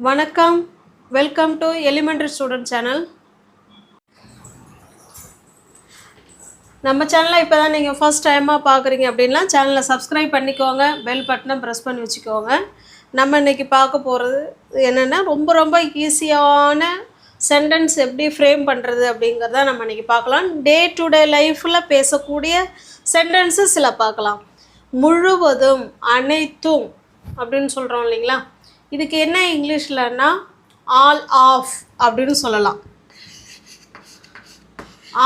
வணக்கம். Welcome to elementary student channel நம்ம சேனலை இப்போ தான் நீங்கள் ஃபஸ்ட் டைமாக பார்க்குறீங்க அப்படின்னா சேனலை சப்ஸ்கிரைப் பண்ணிக்கோங்க. பெல் பட்டனை ப்ரெஸ் பண்ணி வச்சுக்கோங்க. நம்ம இன்றைக்கி பார்க்க போகிறது என்னென்னா ரொம்ப ரொம்ப ஈஸியான சென்டென்ஸ் எப்படி ஃப்ரேம் பண்ணுறது அப்படிங்கிறத நம்ம இன்றைக்கி பார்க்கலாம். டே டு டே லைஃப்பில் பேசக்கூடிய சென்டென்ஸு சில பார்க்கலாம். முழுவதும் அனைத்தும் அப்படின்னு சொல்கிறோம் இல்லைங்களா? இதுக்கு என்ன இங்கிலீஷ்லன்னா ஆல் ஆஃப் அப்படின்னு சொல்லலாம்.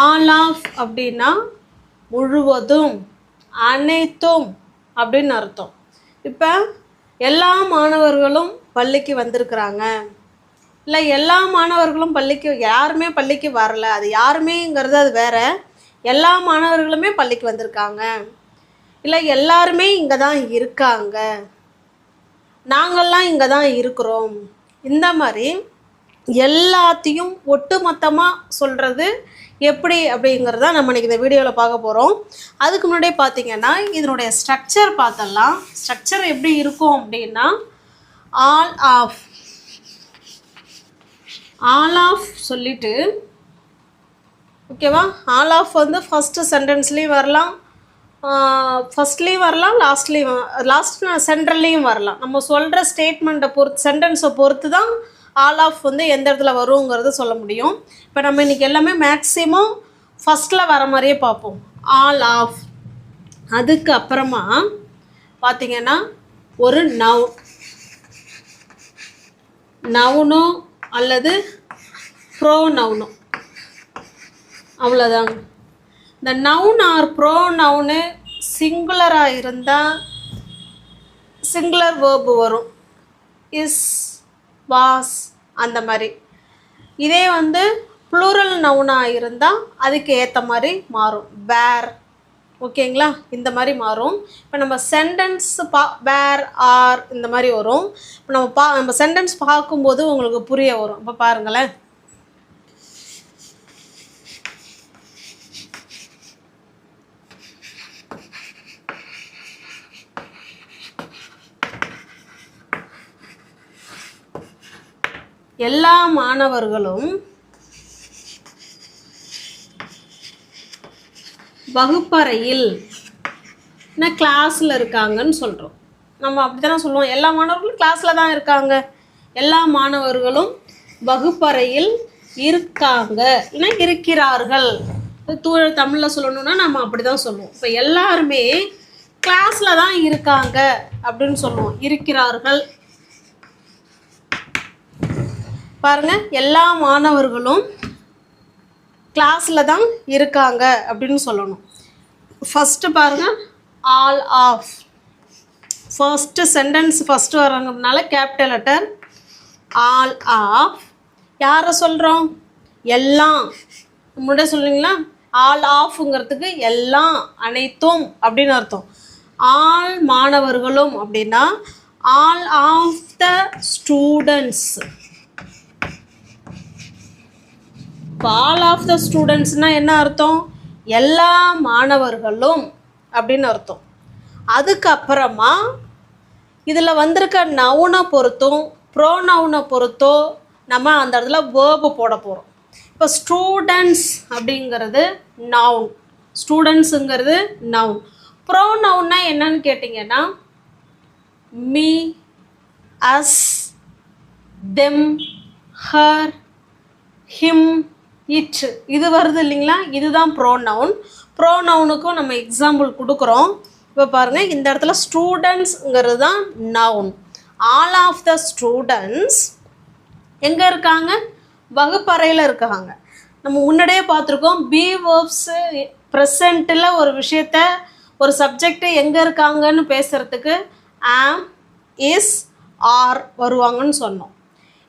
ஆல் ஆஃப் அப்படின்னா முழுவதும் அனைத்தும் அப்படின்னு அர்த்தம். இப்போ எல்லா மாணவர்களும் பள்ளிக்கு வந்திருக்கிறாங்க. இல்லை எல்லா மாணவர்களும் பள்ளிக்கு யாருமே பள்ளிக்கு வரல. அது யாருமேங்கிறது அது வேற. எல்லா மாணவர்களுமே பள்ளிக்கு வந்திருக்காங்க. இல்லை எல்லாருமே இங்கே தான் இருக்காங்க. நாங்கள்லாம் இங்கே தான் இருக்கிறோம். இந்த மாதிரி எல்லாத்தையும் ஒட்டுமொத்தமாக சொல்கிறது எப்படி அப்படிங்கிறத நம்ம இன்றைக்கி இந்த வீடியோவில் பார்க்க போகிறோம் அதுக்கு முன்னாடியே பார்த்தீங்கன்னா இதனுடைய ஸ்ட்ரக்சர் பார்த்தலாம். ஸ்ட்ரக்சர் எப்படி இருக்கும் அப்படின்னா ஆல் ஆஃப் ஆல் ஆஃப் சொல்லிவிட்டு ஓகேவா ஆல் ஆஃப் வந்து ஃபஸ்ட்டு சென்டென்ஸ்லேயும் வரலாம். ஃபஸ்ட்லேயும் வரலாம் லாஸ்ட்லேயும் லாஸ்ட் சென்ட்ரல்லையும் வரலாம். நம்ம சொல்கிற ஸ்டேட்மெண்ட்டை பொறுத்து சென்டென்ஸை பொறுத்து தான் ஆல் ஆஃப் வந்து எந்த இடத்துல வருங்கிறத சொல்ல முடியும். இப்போ நம்ம இன்றைக்கி எல்லாமே மேக்ஸிமம் ஃபஸ்ட்டில் வர மாதிரியே பார்ப்போம். ஆல் ஆஃப் அதுக்கு அப்புறமா பார்த்தீங்கன்னா ஒரு நவ் நவுனோ அல்லது ப்ரோ நவுனோ அவ்வளோதாங்க இந்த நவுன் ஆர் ப்ரோ நவுனு சிங்குலராக இருந்தால் சிங்குலர் வேர்பு வரும். இஸ் வாஸ் அந்த மாதிரி. இதே வந்து ப்ளூரல் நவுனாக இருந்தால் அதுக்கு ஏற்ற மாதிரி மாறும். வேர் ஓகேங்களா? இந்த மாதிரி மாறும். இப்போ நம்ம சென்டென்ஸ் பா வேர் ஆர் இந்த மாதிரி வரும். இப்போ நம்ம பா நம்ம சென்டென்ஸ் பார்க்கும்போது உங்களுக்கு புரிய வரும். இப்போ பாருங்களேன். எல்லா மாணவர்களும் வகுப்பறையில் என்ன கிளாஸில் இருக்காங்கன்னு சொல்கிறோம் நம்ம அப்படி தானே சொல்லுவோம். எல்லா மாணவர்களும் கிளாஸில் தான் இருக்காங்க. எல்லா மாணவர்களும் வகுப்பறையில் இருக்காங்க. ஏன்னா இருக்கிறார்கள். தூய தமிழில் சொல்லணும்னா நம்ம அப்படி தான் சொல்லுவோம். இப்போ எல்லாருமே கிளாஸில் தான் இருக்காங்க அப்படின்னு சொல்லுவோம். இருக்கிறார்கள். பாருங்க எல்லா மாணவர்களும் கிளாஸில் தான் இருக்காங்க அப்படின்னு சொல்லணும். ஃபஸ்ட்டு பாருங்கள் all of first sentence first வரங்கிறதுனால capital letter all of யாரை சொல்கிறோம் எல்லாம். முன்னாடியே சொல்லுவீங்களா ஆல் ஆஃப்ங்கிறதுக்கு எல்லாம் அனைத்தும் அப்படின்னு அர்த்தம். ஆல் மாணவர்களும் அப்படின்னா all of the students ball of the ஸ்டூடெண்ட்ஸ்னால் என்ன அர்த்தம்? எல்லா மாணவர்களும் அப்படின்னு அர்த்தம். அதுக்கப்புறமா இதில் வந்திருக்க நவுனை பொறுத்தும் ப்ரோ நவுனை பொறுத்தோ நம்ம அந்த இடத்துல வேர்பு போட போகிறோம் இப்போ ஸ்டூடெண்ட்ஸ் அப்படிங்கிறது நவுன் ஸ்டூடெண்ட்ஸுங்கிறது நவுன் ப்ரோ நவுன்னா என்னன்னு கேட்டிங்கன்னா me us them her him it இது வருது இல்லைங்களா? இதுதான் ப்ரோனவுன் ப்ரோனவுனுக்கும் நம்ம எக்ஸாம்பிள் கொடுக்குறோம். இப்போ பாருங்கள் இந்த இடத்துல ஸ்டூடெண்ட்ஸுங்கிறது தான் noun all of the students எங்கே இருக்காங்க? வகுப்பறையில் இருக்காங்க. நம்ம முன்னாடியே பார்த்துருக்கோம் பி வேர்ப்ஸு ப்ரெசண்ட்டில் ஒரு விஷயத்த ஒரு சப்ஜெக்ட்டு எங்கே இருக்காங்கன்னு பேசுகிறதுக்கு ஆம் இஸ் ஆர் வருவாங்கன்னு சொன்னோம்.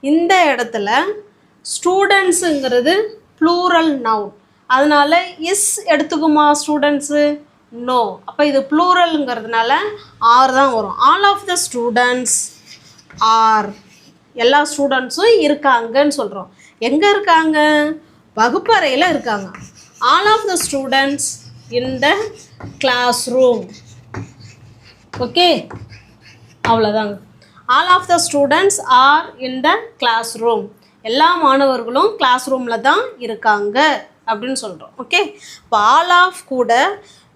இந்த இடத்துல ஸ்டூடெண்ட்ஸுங்கிறது ப்ளூரல் நவுன் அதனால இஸ் எடுத்துக்குமா ஸ்டூடெண்ட்ஸு நோ அப்போ இது ப்ளூரலுங்கிறதுனால ஆர் தான் வரும். All of the students are எல்லா ஸ்டூடெண்ட்ஸும் இருக்காங்கன்னு சொல்கிறோம் எங்கே இருக்காங்க? வகுப்பறையில் இருக்காங்க. All of the students in the classroom okay அவ்வளோதாங்க all of the students are in the classroom எல்லா மாணவர்களும் கிளாஸ் ரூமில் தான் இருக்காங்க அப்படின்னு சொல்கிறோம் ஓகே இப்போ ஆல் ஆஃப் கூட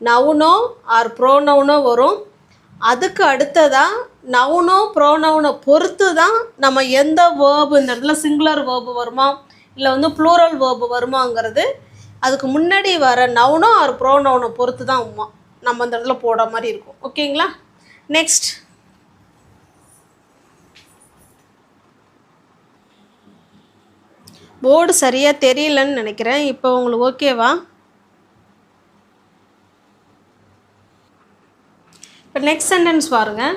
நவுனோ ஆர் ப்ரோனவுனோ வரும். அதுக்கு அடுத்ததாக நவுனோ ப்ரோனவுனை பொறுத்து தான் நம்ம எந்த வேர்பு இந்த இடத்துல சிங்குலர் வேர்பு வருமா? இல்லை வந்து ப்ளூரல் வேர்பு வருமாங்கிறது அதுக்கு முன்னாடி வர நவுனோ ஆர் ப்ரோனவுனை பொறுத்து தான் உமா நம்ம அந்த இடத்துல போடுற மாதிரி இருக்கும். ஓகேங்களா நெக்ஸ்ட் போர்டு சரியாக தெரியலன்னு நினைக்கிறேன். இப்போ உங்களுக்கு ஓகேவா இப்போ நெக்ஸ்ட் சென்டென்ஸ் பாருங்கள்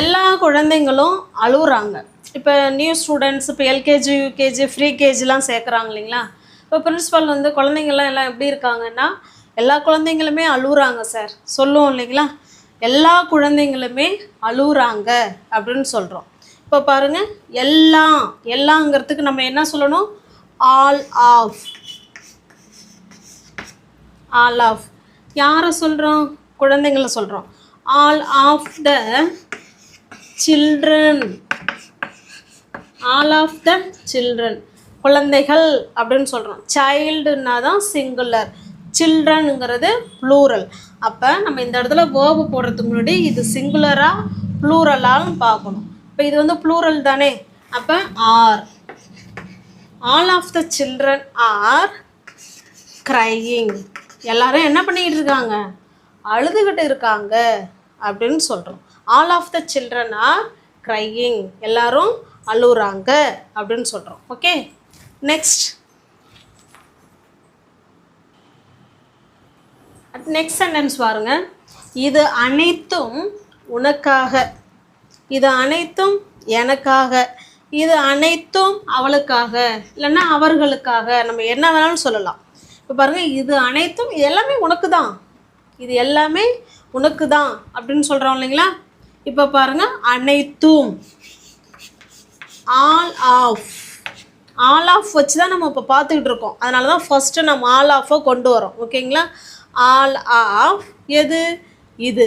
எல்லா குழந்தைங்களும் அழுகுறாங்க இப்போ நியூ ஸ்டூடெண்ட்ஸ் இப்போ எல்கேஜி யூகேஜி ஃப்ரீ கேஜிலாம் சேர்க்குறாங்க இல்லைங்களா? இப்போ பிரின்ஸிபல் வந்து குழந்தைங்கள்லாம் எல்லாம் எப்படி இருக்காங்கன்னா எல்லா குழந்தைங்களுமே அழுகுறாங்க சார் சொல்லுவோம் இல்லைங்களா? எல்லா குழந்தைங்களுமே அழுகுறாங்க அப்படின்னு சொல்கிறோம் இப்போ பாருங்கள் எல்லாம் எல்லாங்கிறதுக்கு நம்ம என்ன சொல்லணும்? ஆல் ஆஃப் ஆல் ஆஃப் யாரை சொல்கிறோம் குழந்தைங்கள சொல்கிறோம் all of the children all of the children குழந்தைகள் அப்படின்னு சொல்கிறோம் சைல்டுன்னா தான் சிங்குலர் சில்ட்ரனுங்கிறது ப்ளூரல் அப்போ நம்ம இந்த இடத்துல வேர்பு போடுறதுக்கு முன்னாடி இது சிங்குலராக ப்ளூரலான்னு பார்க்கணும். இப்போ இது வந்து ப்ளூரல் தானே? அப்போ are all of the children are crying எல்லாரும் என்ன பண்ணிக்கிட்டு இருக்காங்க? அழுதுகிட்டு இருக்காங்க அப்படின்னு சொல்கிறோம் all of the children are crying எல்லாரும் அழுகுறாங்க அப்படின்னு சொல்கிறோம் ஓகே நெக்ஸ்ட் நெக்ஸ்ட் சென்டென்ஸ் பாருங்க. இது அனைத்தும் உனக்காக. இது அனைத்தும் எனக்காக. இது அனைத்தும் அவளுக்காக இல்லைன்னா அவர்களுக்காக நம்ம என்ன வேணாலும் சொல்லலாம். இப்போ பாருங்கள் இது அனைத்தும் இது எல்லாமே உனக்கு தான் இது எல்லாமே உனக்கு தான் அப்படின்னு சொல்கிறோம் இல்லைங்களா? இப்போ பாருங்கள் அனைத்தும். ஆல் ஆஃப் ஆல் ஆஃப் வச்சு தான் நம்ம இப்போ பார்த்துக்கிட்டு இருக்கோம். அதனால தான் ஃபஸ்ட்டு நம்ம ஆல் ஆஃபை கொண்டு வரோம் ஓகேங்களா? ஆல் ஆஃப் எது? இது.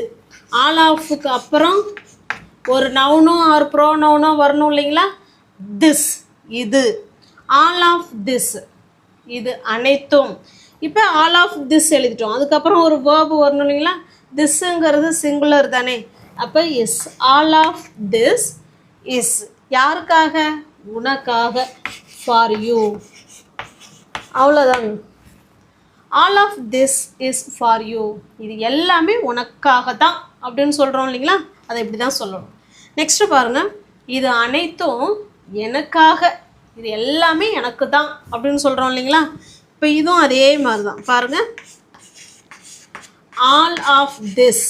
ஆல் ஆஃபுக்கு அப்புறம் ஒரு நவுனோ ஆர் ப்ரோ நவுனோ வரணும் இல்லைங்களா? திஸ் இது. ஆல் ஆஃப் திஸ் இது அனைத்தும். இப்போ ஆல் ஆஃப் திஸ் எழுதிட்டோம். அதுக்கப்புறம் ஒரு வேர்பு வரணும் இல்லைங்களா? திஸ்ஸுங்கிறது சிங்குலர் தானே. அப்போ is all of this is யாருக்காக? உனக்காக. ஃபார் யூ அவ்வளோதாங்க all of this is for you இது எல்லாமே உனக்காக தான் அப்படின்னு சொல்கிறோம் இல்லைங்களா? அதை இப்படி தான் சொல்லணும். நெக்ஸ்ட்டு பாருங்கள் இது அனைத்தும் எனக்காக இது எல்லாமே எனக்கு தான் அப்படின்னு சொல்கிறோம் இல்லைங்களா? இப்போ இதுவும் அதே மாதிரி தான் பாருங்கள் ஆல் ஆஃப் திஸ்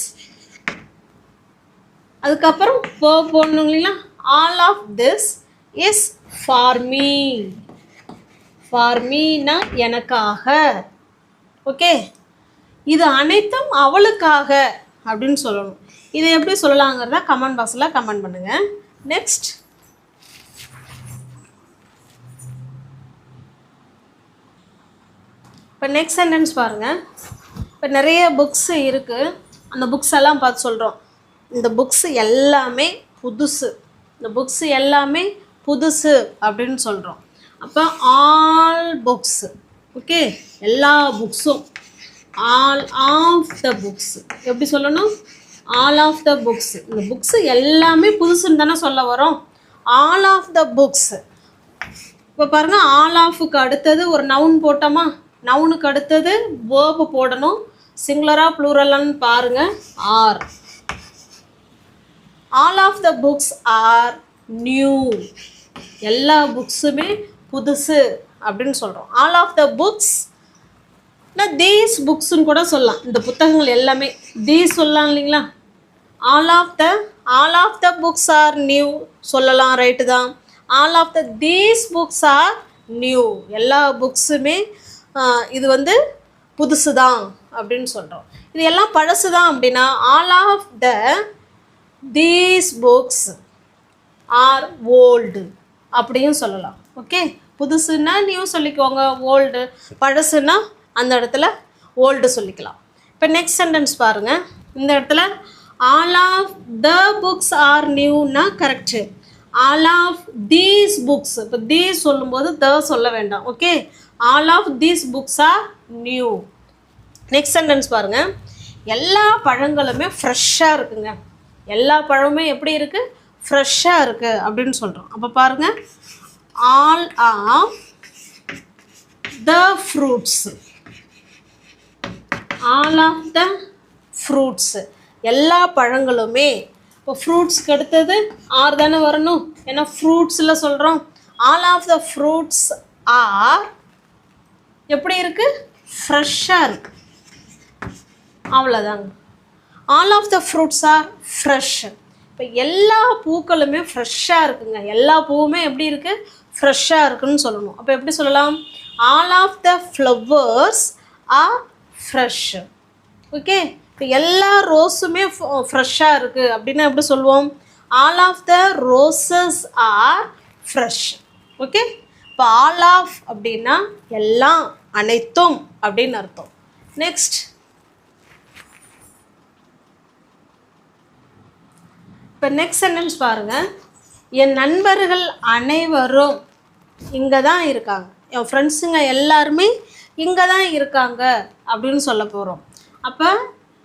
அதுக்கப்புறம் போ போடணும் இல்லைங்களா? All of this is for me for Meena எனக்காக. ஓகே இது அனைத்தும் அவளுக்காக அப்படின்னு சொல்லணும். இதை எப்படி சொல்லலாங்கிறத கமெண்ட் பாக்ஸில் கமெண்ட் பண்ணுங்கள் நெக்ஸ்ட் இப்போ நெக்ஸ்ட் சென்டென்ஸ் பாருங்கள் இப்போ நிறைய புக்ஸ் இருக்குது அந்த புக்ஸ் எல்லாம் பார்த்து சொல்கிறோம் இந்த புக்ஸ் எல்லாமே புதுசு. இந்த புக்ஸ் எல்லாமே புதுசு அப்படின்னு சொல்கிறோம் அப்போ ஆல் புக்ஸ் ஓகே எல்லா புக்ஸும் ஆல் ஆஃப் த புக்ஸ் எப்படி சொல்லணும்? ஆல் ஆஃப் த புக்ஸ் இந்த புக்ஸ் எல்லாமே புதுசுன்னு தானே சொல்ல வரோம். ஆல் ஆஃப் த புக்ஸ் இப்போ பாருங்கள் ஆல் ஆஃபுக்கு அடுத்தது ஒரு நவுன் போட்டோமா? நவுனுக்கு அடுத்தது வேர்பு போடணும். சிங்குலராக ப்ளூரலான்னு பாருங்கள் are all of the books are new எல்லா புக்ஸுமே புதுசு அப்படின்னு சொல்கிறோம் ஆல் ஆஃப் த புக்ஸ் நான் தீஸ் புக்ஸுன்னு கூட சொல்லலாம். இந்த புத்தகங்கள் எல்லாமே. தீஸ் சொல்லலாம் இல்லைங்களா? All of the all of the books are new சொல்லலாம் ரைட்டு தான். All of the these books are new எல்லா புக்ஸுமே இது வந்து புதுசு தான் அப்படின்னு சொல்கிறோம் இது எல்லாம் பழசு தான் அப்படின்னா all of the these books are old அப்படியும் சொல்லலாம். ஓகே புதுசுன்னா நியூ சொல்லிக்கோங்க ஓல்டு பழசுன்னா அந்த இடத்துல ஓல்டு சொல்லிக்கலாம். இப்போ நெக்ஸ்ட் சென்டென்ஸ் பாருங்கள் இந்த இடத்துல all of the books are நியூனா correct all of these books இப்போ தீஸ் சொல்லும்போது த சொல்ல வேண்டாம். Okay all of these books are new next sentence பாருங்கள் எல்லா பழங்களுமே ஃப்ரெஷ்ஷாக இருக்குங்க. எல்லா பழமுமே எப்படி இருக்குது ஃப்ரெஷ்ஷாக இருக்குது அப்படின்னு சொல்கிறோம் அப்போ பாருங்கள் all of the fruits all of the fruits எல்லா பழங்களுமே இப்போ ஃப்ரூட்ஸ்க்கு அடுத்தது ஆர் தானே வரணும்? ஏன்னா ஃப்ரூட்ஸில் சொல்கிறோம் all of the fruits are எப்படி இருக்குது ஃப்ரெஷ்ஷாக இருக்குது அவ்வளோதாங்க all of the fruits are fresh இப்போ எல்லா பூக்களுமே ஃப்ரெஷ்ஷாக இருக்குங்க. எல்லா பூவுமே எப்படி இருக்குது ஃப்ரெஷ்ஷாக இருக்குன்னு சொல்லணும். அப்போ எப்படி சொல்லலாம்? All of the flowers are fresh okay இப்போ எல்லா ரோஸுமே ஃப்ரெஷ்ஷாக இருக்குது அப்படின்னா எப்படி சொல்லுவோம் all of the roses are fresh okay இப்போ ஆல் ஆஃப் அப்படின்னா எல்லாம் அனைத்தும் அப்படின்னு அர்த்தம். நெக்ஸ்ட் இப்போ நெக்ஸ்ட் சென்டென்ஸ் பாருங்கள் என் நண்பர்கள் அனைவரும் இங்கே தான் இருக்காங்க. என் ஃப்ரெண்ட்ஸுங்க எல்லாருமே இங்கே தான் இருக்காங்க அப்படின்னு சொல்ல போகிறோம் அப்போ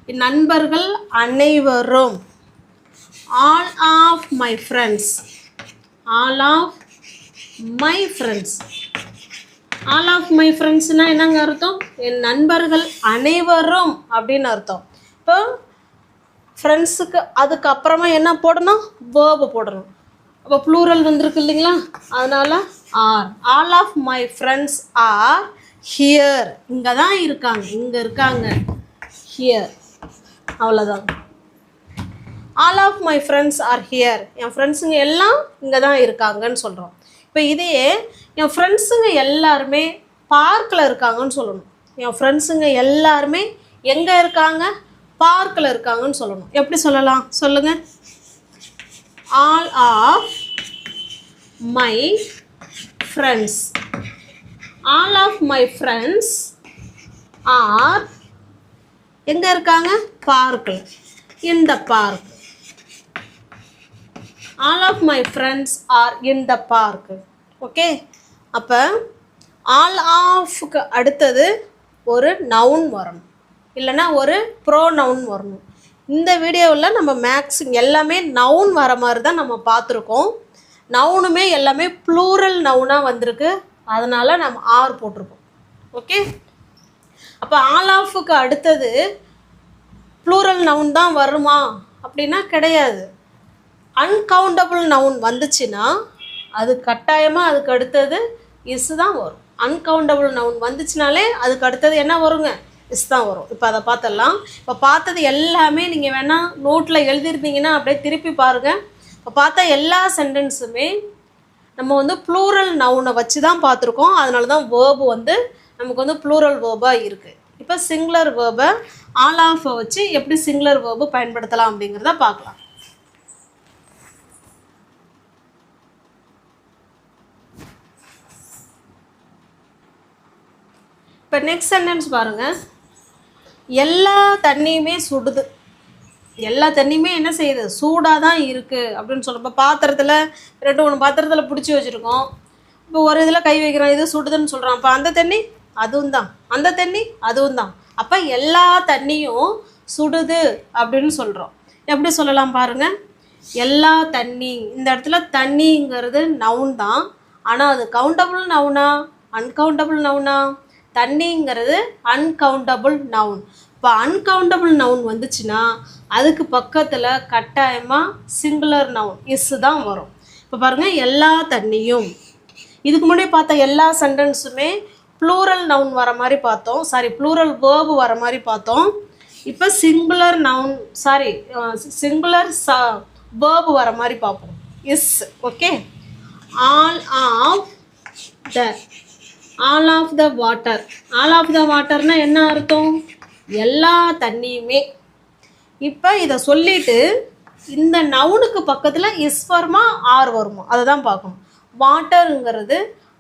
நண்பர்கள் அனைவரும் all of my friends all of my friends all of my ஃப்ரெண்ட்ஸ்னால் என்னங்க அர்த்தம்? என் நண்பர்கள் அனைவரும் அப்படின்னு அர்த்தம். இப்போ ஃப்ரெண்ட்ஸுக்கு அதுக்கப்புறமா என்ன போடணும்? வேர்பு போடணும். அப்போ ப்ளூரல் வந்திருக்கு இல்லைங்களா? அதனால் are all of my friends are here இங்கே தான் இருக்காங்க. இங்கே இருக்காங்க. ஹியர் அவ்வளோதான் all of my friends are here என் ஃப்ரெண்ட்ஸுங்க எல்லாம் இங்கே தான் இருக்காங்கன்னு சொல்கிறோம் இப்போ இதையே என் ஃப்ரெண்ட்ஸுங்க எல்லாருமே பார்க்கில் இருக்காங்கன்னு சொல்லணும். என் ஃப்ரெண்ட்ஸுங்க எல்லாருமே எங்கே இருக்காங்க? பார்க்கில் இருக்காங்கன்னு சொல்லணும். எப்படி சொல்லலாம்? சொல்லுங்கள் all of my friends all of my friends are எங்கே இருக்காங்க? பார்க்கில் இந்த park. All of my friends are in the park okay அப்போ ஆல் ஆஃப்க்கு அடுத்தது ஒரு நவுன் வரணும் இல்லைன்னா ஒரு ப்ரோ நவுன் வரணும் இந்த வீடியோவில் நம்ம மேக்ஸிங் எல்லாமே நவுன் வர மாதிரி தான் நம்ம பார்த்துருக்கோம். நவுனுமே எல்லாமே ப்ளூரல் நவுனாக வந்திருக்கு. அதனால் நம்ம ஆர் போட்டிருக்கோம். ஓகே அப்போ ஆல் ஆஃபுக்கு அடுத்தது ப்ளூரல் நவுன் தான் வருமா? அப்படின்னா கிடையாது. அன்கவுண்டபிள் நவுன் வந்துச்சுன்னா அது கட்டாயமாக அதுக்கு அடுத்தது இஸ் தான் வரும். அன்கவுண்டபிள் நவுன் வந்துச்சுனாலே அதுக்கு அடுத்தது என்ன வருங்க? இஸ் தான் வரும். இப்போ அதை பார்த்துடலாம். இப்போ பார்த்தது எல்லாமே நீங்கள் வேணால் நோட்டில் எழுதியிருந்தீங்கன்னா அப்படியே திருப்பி பாருங்கள் இப்போ பார்த்தா எல்லா சென்டென்ஸுமே நம்ம வந்து ப்ளூரல் நவுனை வச்சு தான் பார்த்துருக்கோம். அதனால தான் வேர்பு வந்து நமக்கு வந்து ப்ளூரல் வேர்பாக இருக்குது இப்போ சிங்குலர் வேர்பை ஆல் ஆஃபை வச்சு எப்படி சிங்குலர் வேர்பு பயன்படுத்தலாம் அப்படிங்கிறத பார்க்கலாம். இப்போ நெக்ஸ்ட் சென்டென்ஸ் பாருங்கள் எல்லா தண்ணியுமே சுடுது. எல்லா தண்ணியுமே என்ன செய்யுது? சூடாக தான் இருக்குது அப்படின்னு சொல்ல இப்போ பாத்திரத்தில் ரெண்டு மூணு பாத்திரத்தில் பிடிச்சி வச்சுருக்கோம். இப்போ ஒரு இதில் கை வைக்கிறோம் இது சுடுதுன்னு சொல்கிறோம் அப்போ அந்த தண்ணி அதுவும் தான் அந்த தண்ணி அதுவும் தான் அப்போ எல்லா தண்ணியும் சுடுது அப்படின்னு சொல்கிறோம் எப்படி சொல்லலாம் பாருங்கள் எல்லா தண்ணி இந்த இடத்துல தண்ணிங்கிறது நவுன் தான். ஆனால் அது கவுண்டபுள் நவுனா அன்கவுண்டபுள் நவுனா தண்ணிங்கிறது அன்கவுண்டபுள் நவுன் இப்போ அன்கவுண்டபுள் நவுன் வந்துச்சுன்னா அதுக்கு பக்கத்தில் கட்டாயமாக சிங்குலர் நவுன் இஸ் தான் வரும். இப்போ பாருங்கள் எல்லா தண்ணியும். இதுக்கு முன்னாடி பார்த்த எல்லா சென்டென்ஸுமே ப்ளூரல் நவுன் வர மாதிரி பார்த்தோம். சாரி ப்ளூரல் வேர்பு வர மாதிரி பார்த்தோம். இப்போ சிங்குலர் நவுன் சாரி சிங்குலர் ச வேர்பு வர மாதிரி பார்ப்போம். Is okay all of the all of the water all of the வாட்டர்னால் என்ன அர்த்தம்? எல்லா தண்ணியுமே. இப்போ இதை சொல்லிட்டு இந்த நவுனுக்கு பக்கத்தில் இஸ் வருமா ஆர் வருமா? அதை தான் பார்க்கணும் வாட்டருங்கிறது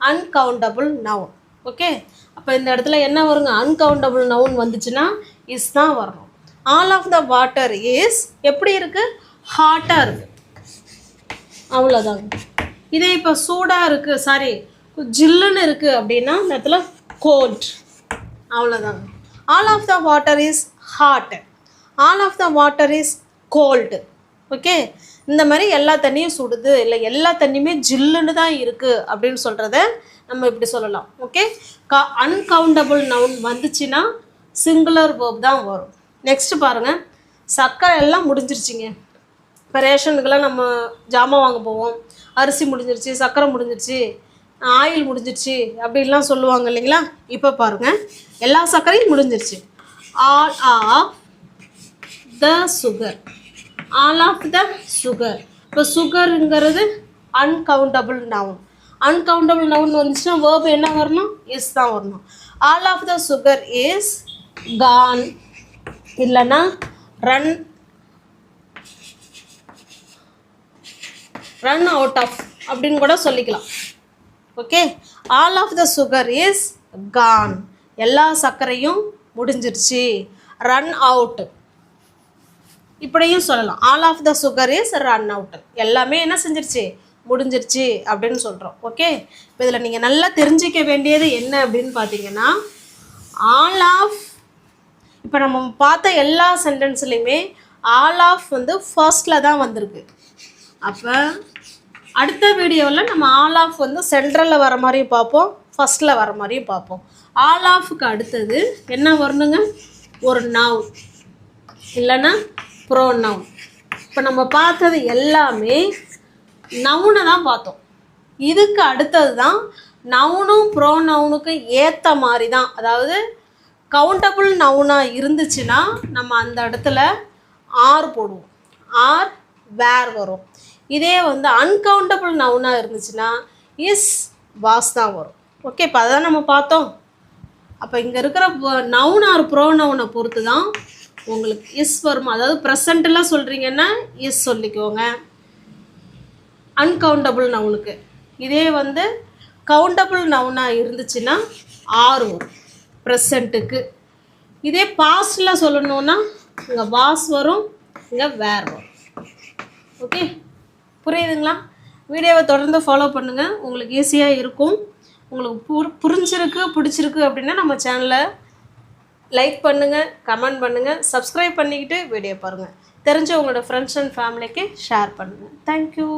அன்கவுண்டபுள் நவுன் ஓகே அப்போ இந்த இடத்துல என்ன வருங்க? அன்கவுண்டபுள் நவுன் வந்துச்சுன்னா இஸ் தான் வரணும். All of the water is எப்படி இருக்குது ஹாட்டாக இருக்குது அவ்வளோதாங்க இதே இப்போ சூடாக இருக்குது சாரி ஜில்லுன்னு இருக்குது அப்படின்னா இந்த இடத்துல கோல்ட் அவ்வளோதாங்க all of the water is hot all of the water is cold okay இந்த மாதிரி எல்லா தண்ணியும் சுடுது இல்லை எல்லா தண்ணியுமே ஜில்லுன்னு தான் இருக்குது அப்படின்னு சொல்கிறத நம்ம இப்படி சொல்லலாம். ஓகே க அன்கவுண்டபுள் நவுன் வந்துச்சுன்னா சிங்குலர் வேர்ப் தான் வரும். நெக்ஸ்ட்டு பாருங்கள் சர்க்கரை எல்லாம் முடிஞ்சிருச்சிங்க. இப்போ ரேஷனுக்கெல்லாம் நம்ம ஜாமான் வாங்க போவோம். அரிசி முடிஞ்சிருச்சு சர்க்கரை முடிஞ்சிருச்சு ஆயில் முடிஞ்சிருச்சு அப்படின்லாம் சொல்லுவாங்க இல்லைங்களா? இப்போ பாருங்கள் எல்லா சர்க்கரையும் முடிஞ்சிருச்சு. All of the sugar all of the sugar இப்போ சுகருங்கிறது அன்கவுண்டபிள் நவுன் அன்கவுண்டபிள் நவுன் வந்துச்சுன்னா வேர்பு என்ன வரணும்? இஸ் தான் வரணும். All of the sugar is gone இல்லைன்னா ரன் ரன் அவுட் ஆஃப் அப்படின்னு கூட சொல்லிக்கலாம். Okay all of the sugar is gone எல்லா சர்க்கரையும் முடிஞ்சிருச்சு. ரன் அவுட் இப்படியும் சொல்லலாம். All of the sugar is run out எல்லாமே என்ன செஞ்சிருச்சு? முடிஞ்சிருச்சு அப்படின்னு சொல்கிறோம் ஓகே இப்போ இதில் நீங்கள் நல்லா தெரிஞ்சிக்க வேண்டியது என்ன அப்படின்னு பார்த்தீங்கன்னா ஆல் ஆஃப் இப்போ நம்ம பார்த்த எல்லா சென்டென்ஸ்லையுமே ஆல் ஆஃப் வந்து ஃபர்ஸ்டில் தான் வந்திருக்கு. அப்போ அடுத்த வீடியோவில் நம்ம ஆல் ஆஃப் வந்து சென்ட்ரலில் வர மாதிரியும் பார்ப்போம் ஃபஸ்ட்டில் வர மாதிரியும் பார்ப்போம். ஆல் ஆஃப்க்கு அடுத்தது என்ன வரணுங்க? ஒரு நவுன் இல்லைன்னா ப்ரோ நவுன் இப்போ நம்ம பார்த்தது எல்லாமே நவுனை தான் பார்த்தோம். இதுக்கு அடுத்தது தான் நவுனும் ப்ரோ நவுனுக்கும் ஏற்ற மாதிரி தான். அதாவது கவுண்டபிள் நவுனாக இருந்துச்சுன்னா நம்ம அந்த இடத்துல ஆர் போடுவோம். ஆர் வேர் வரும். இதே வந்து அன்கவுண்டபிள் நவுனாக இருந்துச்சுன்னா இஸ் வாஸ் தான் வரும். ஓகே இப்போ அதான் நம்ம பார்த்தோம். அப்போ இங்கே இருக்கிற நவுன் ஆர் ப்ரோ நவுனை பொறுத்து தான் உங்களுக்கு எஸ் வரும்? அதாவது ப்ரெசண்ட்டெல்லாம் சொல்கிறீங்கன்னா எஸ் சொல்லிக்கோங்க. அன்கவுண்டபிள் நவுனுக்கு இதே வந்து கவுண்டபிள் நவுனாக இருந்துச்சுன்னா ஆர் வரும். ப்ரெசண்ட்டுக்கு இதே பாஸ்டில் சொல்லணுன்னா இங்கே வாஸ் வரும் இங்கே வேர் வரும். ஓகே புரியுதுங்களா? வீடியோவை தொடர்ந்து ஃபாலோ பண்ணுங்கள் உங்களுக்கு ஈஸியாக இருக்கும். உங்களுக்கு புரிஞ்சிருக்கு பிடிச்சிருக்கு அப்படின்னா நம்ம சேனலை லைக் பண்ணுங்கள் கமெண்ட் பண்ணுங்கள் சப்ஸ்கிரைப் பண்ணிக்கிட்டு வீடியோ பாருங்கள் தெரிஞ்ச உங்களோட ஃப்ரெண்ட்ஸ் அண்ட் ஃபேமிலிக்கு ஷேர் பண்ணுங்கள் தேங்க்யூ